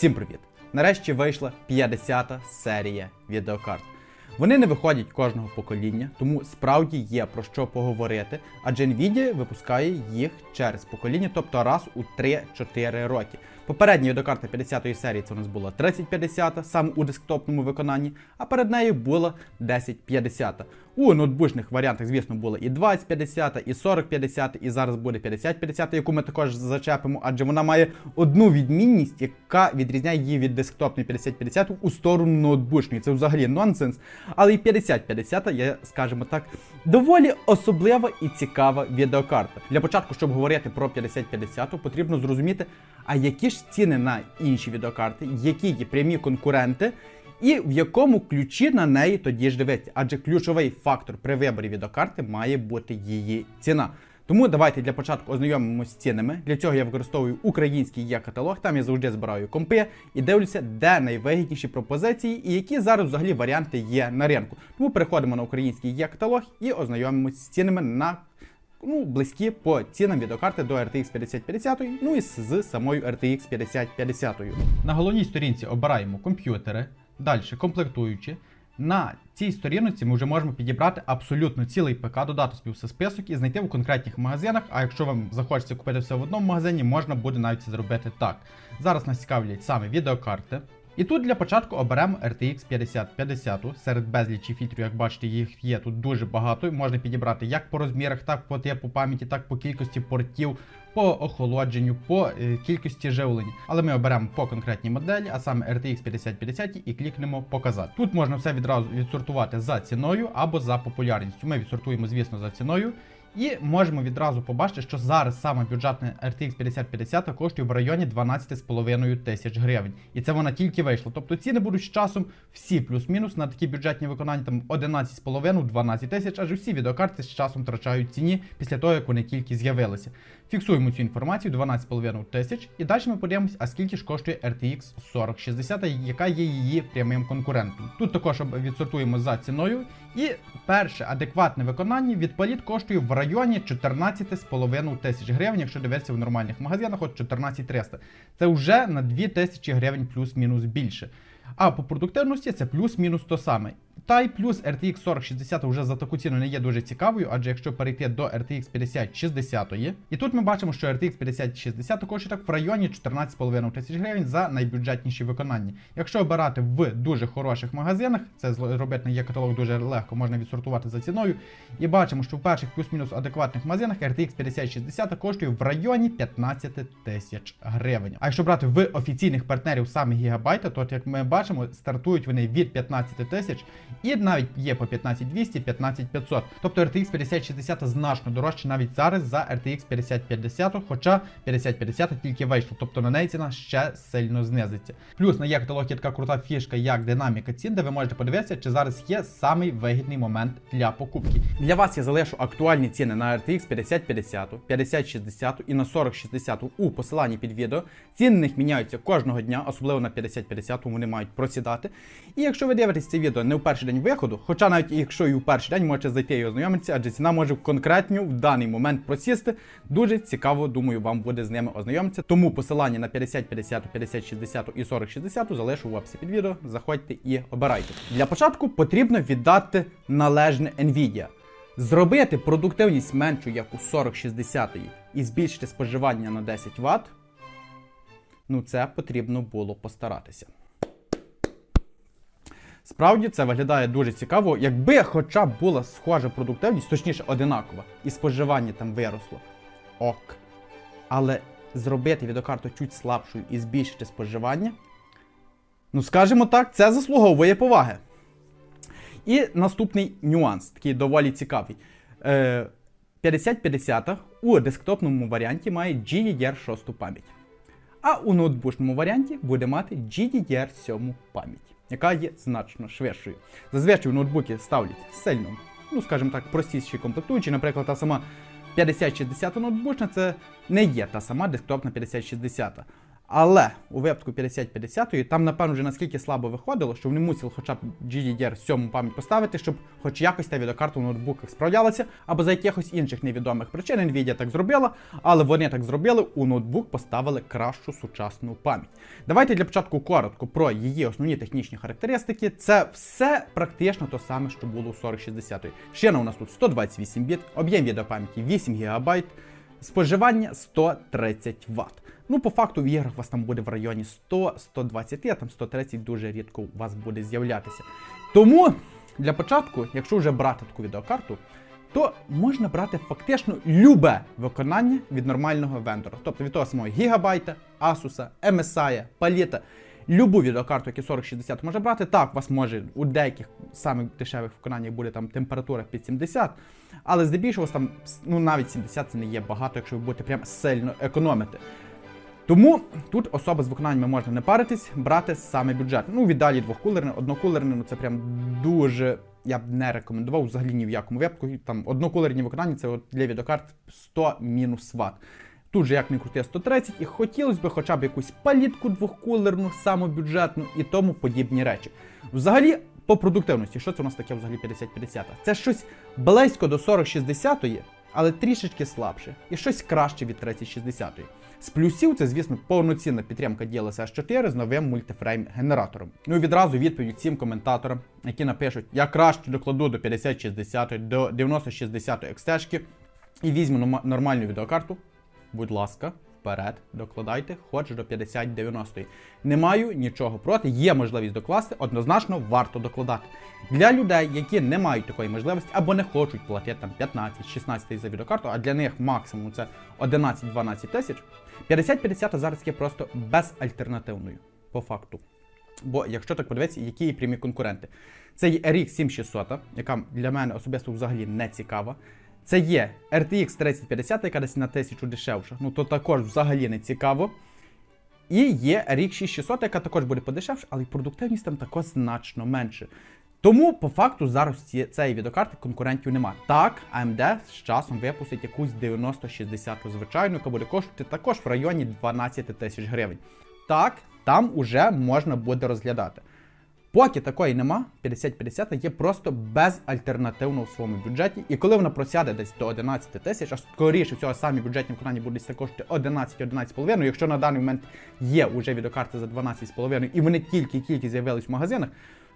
Всім привіт! Нарешті вийшла 50-та серія відеокарт. Вони не виходять кожного покоління, тому справді є про що поговорити, адже Nvidia випускає їх через покоління, тобто раз у 3-4 роки. Попередня відеокарта 50-ї серії це у нас була 3050, саме у десктопному виконанні, а перед нею була 1050. У ноутбучних варіантах, звісно, була і 2050, і 4050, і зараз буде 5050, яку ми також зачепимо, адже вона має одну відмінність, яка відрізняє її від десктопної 5050 у сторону ноутбучної. Це взагалі нонсенс. Але і 5050 є, скажімо так, доволі особлива і цікава відеокарта. Для початку, щоб говорити про 5050, потрібно зрозуміти, а які ж ціни на інші відеокарти, які є прямі конкуренти. І в якому ключі на неї тоді ж дивитися, адже ключовий фактор при виборі відеокарти має бути її ціна. Тому давайте для початку ознайомимося з цінами. Для цього я використовую український є каталог. Там я завжди збираю компи і дивлюся, де найвигідніші пропозиції і які зараз взагалі варіанти є на ринку. Тому переходимо на український є каталог і ознайомимося з цінами на ну, близькі по цінам відеокарти до RTX 5050, ну і з самою RTX 5050. На головній сторінці обираємо комп'ютери, далі комплектуючі. На цій сторінці ми вже можемо підібрати абсолютно цілий ПК, додати собі все список і знайти в конкретних магазинах. А якщо вам захочеться купити все в одному магазині, можна буде навіть зробити так. Зараз нас цікавлять саме відеокарти. І тут для початку оберемо RTX 5050 серед безлічі фільтрів, як бачите, їх є тут дуже багато. Можна підібрати як по розмірах, так по типу пам'яті, так по кількості портів, по охолодженню, по е, кількості живлення. Але ми оберемо по конкретній моделі, а саме RTX 5050 і клікнемо показати. Тут можна все відразу відсортувати за ціною або за популярністю. Ми відсортуємо, звісно, за ціною. І можемо відразу побачити, що зараз саме бюджетна RTX 5050 коштує в районі 12,5 тисяч гривень. І це вона тільки вийшла. Тобто ціни будуть з часом всі плюс-мінус на такі бюджетні виконання там 11,5-12 тисяч, аж всі відеокарти з часом втрачають ціні після того, як вони тільки з'явилися. Фіксуємо цю інформацію 12,5 тисяч. І далі ми подивимося, а скільки ж коштує RTX 4060, яка є її прямим конкурентом. Тут також відсортуємо за ціною. І перше адекватне виконання від паліт коштує в районі 14,5 тисяч гривень, якщо дивитися в нормальних магазинах, от 14300. Це вже на 2 тисячі гривень плюс-мінус більше. А по продуктивності це плюс-мінус то саме. Й плюс RTX 4060 вже за таку ціну не є дуже цікавою, адже якщо перейти до RTX 5060, і тут ми бачимо, що RTX 5060 коштує так в районі 14,5 тисяч гривень за найбюджетніші виконання. Якщо обирати в дуже хороших магазинах, це зробити на є каталог дуже легко, можна відсортувати за ціною. І бачимо, що в перших плюс-мінус адекватних магазинах RTX 5060 коштує в районі 15 тисяч гривень. А якщо брати в офіційних партнерів саме гігабайта, то як ми бачимо, стартують вони від 15 тисяч. І навіть є по 15200, 15500. Тобто RTX 5060 значно дорожче навіть зараз за RTX 5050, хоча 5050 тільки вийшло, тобто на неї ціна ще сильно знизиться. Плюс на є каталог є така крута фішка, як динаміка цін, де ви можете подивитися, чи зараз є самий вигідний момент для покупки. Для вас я залишу актуальні ціни на RTX 5050, 5060 і на 4060 у посиланні під відео. Ціни на них міняються кожного дня, особливо на 5050, вони мають просідати. І якщо ви дивитесь це відео не в перший день виходу, хоча навіть якщо і в перший день можете зайти і ознайомитися, адже ціна може конкретно в даний момент просісти. Дуже цікаво, думаю, вам буде з ними ознайомитися. Тому посилання на 5050, 5060 і 4060 залишу в описі під відео. Заходьте і обирайте. Для початку потрібно віддати належне Nvidia. Зробити продуктивність меншу, як у 4060 і збільшити споживання на 10 Вт. Ну, це потрібно було постаратися. Справді це виглядає дуже цікаво, якби хоча б була схожа продуктивність, точніше одинакова, і споживання там виросло. Ок. Але зробити відеокарту чуть слабшою і збільшити споживання. Ну, скажімо так, це заслуговує поваги. І наступний нюанс, такий доволі цікавий. Е, 5050 у десктопному варіанті має GDDR6 пам'ять. А у ноутбучному варіанті буде мати GDDR7 пам'ять яка є значно швидшою. Зазвичай в ноутбуки ставлять сильно, ну скажімо так, простіші комплектуючі. Наприклад, та сама 5060 ноутбучна це не є та сама десктопна 5060. Але у випадку 5050 там, напевно, вже наскільки слабо виходило, що вони мусили хоча б GDDR 7 пам'ять поставити, щоб хоч якось та відеокарта в ноутбуках справлялася, або за якихось інших невідомих причин Nvidia так зробила, але вони так зробили, у ноутбук поставили кращу сучасну пам'ять. Давайте для початку коротко про її основні технічні характеристики. Це все практично те саме, що було у 4060. Шина у нас тут 128 біт, об'єм відеопам'яті 8 ГБ, споживання 130 Вт. Ну, по факту в іграх у вас там буде в районі 100-120, а там 130 дуже рідко у вас буде з'являтися. Тому для початку, якщо вже брати таку відеокарту, то можна брати фактично любе виконання від нормального вендора. Тобто від того самого Гігабайта, Asus, MSI, Palita. Любу відеокарту, яку 4060 може брати. Так, у вас може у деяких самих дешевих виконаннях буде там температура під 70, але здебільшого вас там ну, навіть 70 це не є багато, якщо ви будете прям сильно економити. Тому тут особа з виконаннями можна не паритись, брати саме бюджет. Ну, віддалі двохкулерне, однокулерне, ну це прям дуже. Я б не рекомендував взагалі ні в якому випадку. Там однокулерні виконання це от для відеокарт 100 мінус ватт. Тут же як не крути 130, і хотілося б хоча б якусь палітку двохкулерну, самобюджетну і тому подібні речі. Взагалі, по продуктивності, що це у нас таке взагалі 50-50? Це щось близько до 40-60, але трішечки слабше. І щось краще від 30-60. З плюсів це, звісно, повноцінна підтримка DLSS 4 з новим мультифрейм-генератором. Ну і відразу відповідь всім коментаторам, які напишуть: я краще докладу до 5060, до 9060 XT і візьму нормальну відеокарту. Будь ласка, вперед, докладайте, хоч до 5090. Не маю нічого проти, є можливість докласти, однозначно варто докладати. Для людей, які не мають такої можливості або не хочуть платити там 15-16 тисяч за відеокарту, а для них максимум це 11-12 тисяч, 50-50 зараз є просто безальтернативною по факту. Бо якщо так подивитися, які є прямі конкуренти. Це є RX 7600, яка для мене особисто взагалі не цікава. Це є RTX 3050, яка десь на 1000 дешевша. Ну то також взагалі не цікаво. І є RX 6600, яка також буде подешевша, але й продуктивність там також значно менше. Тому, по факту, зараз ці- цієї відеокарти конкурентів нема. Так, AMD з часом випустить якусь 9060 звичайну, яка буде коштувати також в районі 12 тисяч гривень. Так, там уже можна буде розглядати. Поки такої нема, 50-50 є просто безальтернативно у своєму бюджеті. І коли вона просяде десь до 11 тисяч, а скоріше всього самі бюджетні виконання будуть коштувати 11-11,5, якщо на даний момент є вже відеокарти за 12,5 і вони тільки-тільки з'явились в магазинах,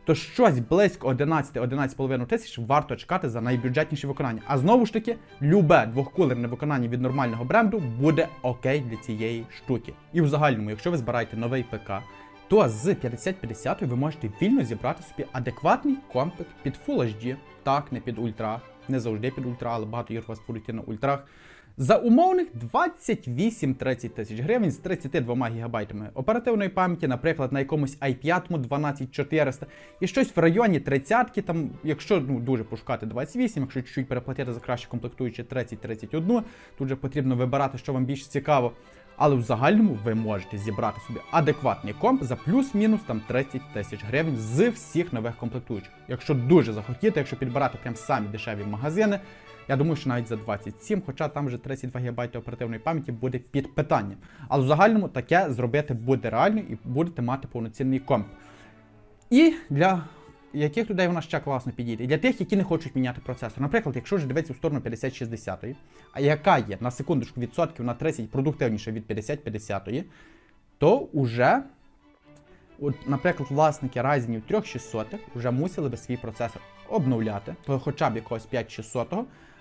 то щось близько 11-11,5 тисяч варто чекати за найбюджетніші виконання. А знову ж таки, любе двохкулерне виконання від нормального бренду буде окей для цієї штуки. І в загальному, якщо ви збираєте новий ПК, то з 5050 ви можете вільно зібрати собі адекватний комплекс під Full HD, так, не під ультра, не завжди під ультра, але багато ігор вас будуть на ультрах. За умовних 28-30 тисяч гривень з 32 гігабайтами оперативної пам'яті, наприклад, на якомусь i5 12400 і щось в районі 30 там, якщо ну, дуже пошукати 28, якщо чуть-чуть переплатити за краще комплектуючі 30-31, тут же потрібно вибирати, що вам більш цікаво. Але в загальному ви можете зібрати собі адекватний комп за плюс-мінус там 30 тисяч гривень з всіх нових комплектуючих. Якщо дуже захотіти, якщо підбирати прям самі дешеві магазини, я думаю, що навіть за 27, хоча там вже 32 ГБ оперативної пам'яті буде під питанням. Але в загальному таке зробити буде реально і будете мати повноцінний комп. І для яких людей вона ще класно підійде? Для тих, які не хочуть міняти процесор. Наприклад, якщо вже дивитися в сторону 5060, а яка є на секундочку відсотків на 30 продуктивніше від 5050, то уже, от, наприклад, власники Ryzen 3600 вже мусили би свій процесор обновляти, то хоча б якогось 5600,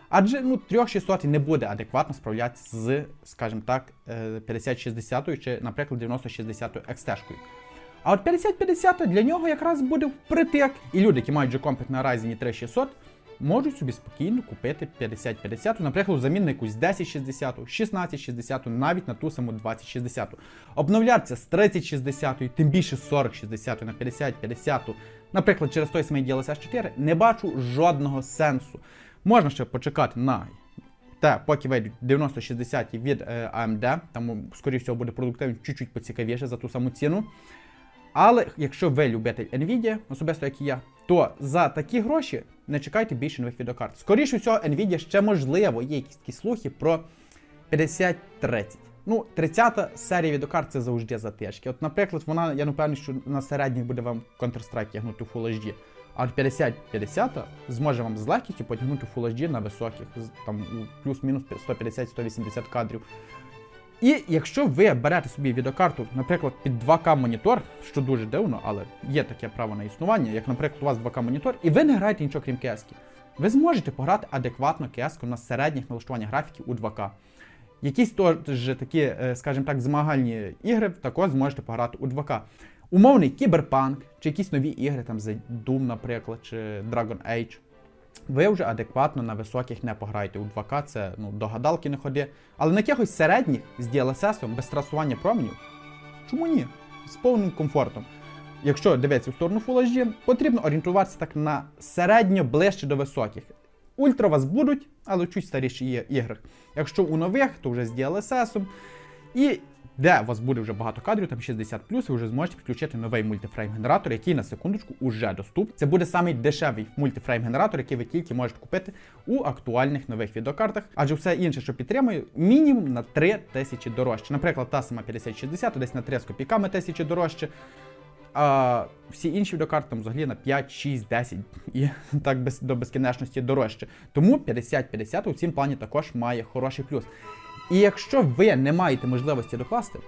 адже ну, 3600 не буде адекватно справлятися з, скажімо так, е, 5060 чи, наприклад, 9060 XT-шкою. А от 5050 для нього якраз буде впритик. І люди, які мають комплекс на Ryzen 3600, можуть собі спокійно купити 5050, наприклад, взамін на якусь 1060, 1660, навіть на ту саму 2060. Обновлятися з 3060, тим більше 4060 на 5050, наприклад, через той самий DLSS 4, не бачу жодного сенсу. Можна ще почекати на те, поки вийдуть 9060 від е, AMD, там, скоріше всього, буде продуктивність чуть-чуть поцікавіше за ту саму ціну. Але якщо ви любитель Nvidia, особисто як і я, то за такі гроші не чекайте більше нових відеокарт. Скоріше всього, Nvidia ще можливо, є якісь такі слухи про 5030. Ну, 30-та серія відеокарт це завжди затишки. От, наприклад, вона, я впевнений, що на середніх буде вам Counter-Strike тягнути в Full HD. А от 50-50 зможе вам з легкістю потягнути Full HD на високих, там плюс-мінус 150-180 кадрів. І якщо ви берете собі відеокарту, наприклад, під 2К монітор, що дуже дивно, але є таке право на існування, як, наприклад, у вас 2К монітор, і ви не граєте нічого крім cs ви зможете пограти адекватно cs на середніх налаштуваннях графіки у 2К. Якісь теж такі, е, скажімо так, змагальні ігри також зможете пограти у 2К. Умовний кіберпанк, чи якісь нові ігри, там The Doom, наприклад, чи Dragon Age. Ви вже адекватно на високих не пограєте. У 2К це ну, до гадалки не ходи. Але на якихось середніх з DLSS, без трасування променів, чому ні? З повним комфортом. Якщо дивитися в сторону Full HD, потрібно орієнтуватися так на середньо ближче до високих. Ультра вас будуть, але чуть старіші є ігри. Якщо у нових, то вже з DLSS. І де у вас буде вже багато кадрів, там 60 ви вже зможете підключити новий мультифрейм-генератор, який на секундочку уже доступний. Це буде самий дешевий мультифрейм-генератор, який ви тільки можете купити у актуальних нових відеокартах. Адже все інше, що підтримує, мінімум на 3 тисячі дорожче. Наприклад, та сама 5060, десь на 3 з копійками тисячі дорожче. А всі інші відеокарти там взагалі на 5, 6, 10 і так без, до безкінечності дорожче. Тому 50-50 у цім плані також має хороший плюс. І якщо ви не маєте можливості докласти,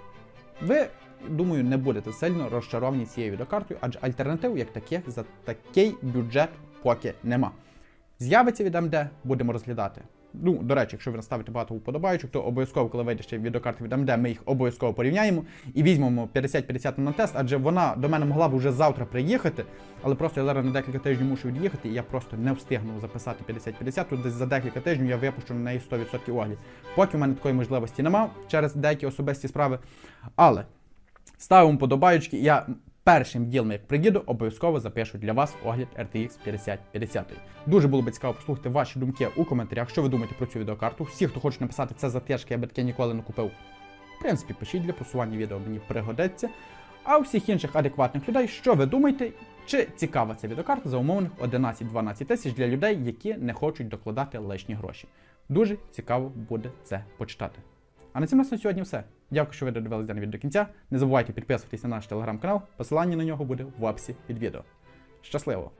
ви, думаю, не будете сильно розчаровані цією відеокартою, адже альтернатив як таких за такий бюджет поки нема. З'явиться від AMD, будемо розглядати. Ну, до речі, якщо ви наставите багато вподобайочок, то обов'язково, коли вийде ще відеокарти від AMD, ми їх обов'язково порівняємо і візьмемо 50-50 на тест, адже вона до мене могла б вже завтра приїхати, але просто я зараз на декілька тижнів мушу від'їхати, і я просто не встигну записати 50-50, тут десь за декілька тижнів я випущу на неї 100% огляд. Поки в мене такої можливості нема через деякі особисті справи. Але ставимо подобаючки, я першим ділом, як приїду, обов'язково запишу для вас огляд RTX 5050. Дуже було б цікаво послухати ваші думки у коментарях, що ви думаєте про цю відеокарту. Всі, хто хоче написати це за тяжке, я би таке ніколи не купив. В принципі, пишіть для просування відео, мені пригодиться. А у всіх інших адекватних людей, що ви думаєте, чи цікава ця відеокарта за умовних 11-12 тисяч для людей, які не хочуть докладати лишні гроші. Дуже цікаво буде це почитати. А на цьому на сьогодні все. Дякую, що ви додивились дане відео до кінця. Не забувайте підписуватись на наш телеграм-канал, посилання на нього буде в описі під відео. Щасливо!